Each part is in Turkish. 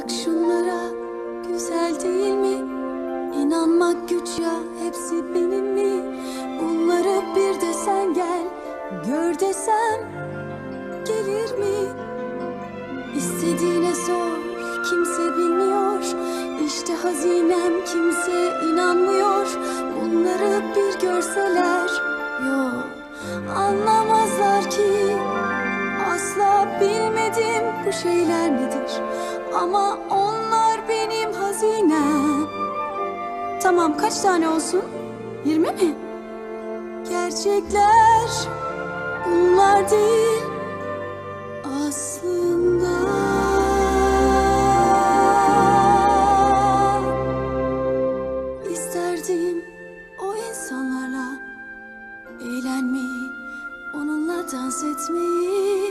Bak şunlara güzel değil mi? İnanmak güç ya hepsi benim mi? Bunları bir de sen gel gör desem gelir mi? İstediğine sor kimse bilmiyor İşte hazinem kimse inanmıyor Bunları bir görseler Yok anlamazlar ki Asla bilmedim bu şeyler nedir Ama onlar benim hazinem Tamam kaç tane olsun? Yirmi mi? Gerçekler bunlar değil aslında isterdim o insanlarla eğlenmeyi, onunla dans etmeyi,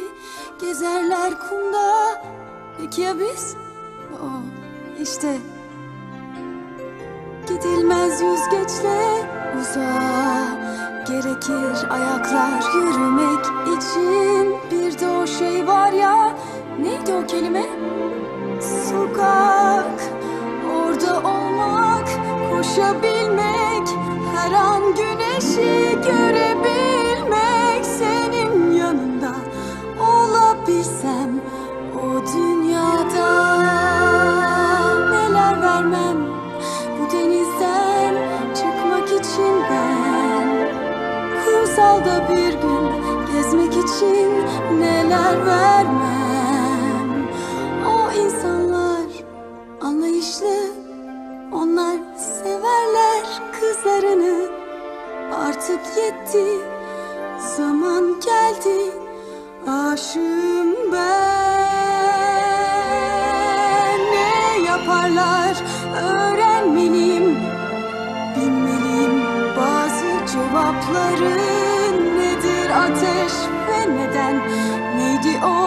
gezerler kumda. Peki ya biz? O işte Gidilmez yüzgeçle uzağa Gerekir ayaklar yürümek için Bir de o şey var ya Neydi o kelime? Sokak Orada olmak Koşabilmek Her an güneşi görebilmek Kumsalda bir gün. Gezmek için neler vermem? O insanlar anlayışlı Onlar severler kızlarını. Artık yetti zaman geldi Aşığım ben. Ne yaparlar öğrenmeliyim Bilmeliyim bazı cevapları ateş ve neden? Neydi o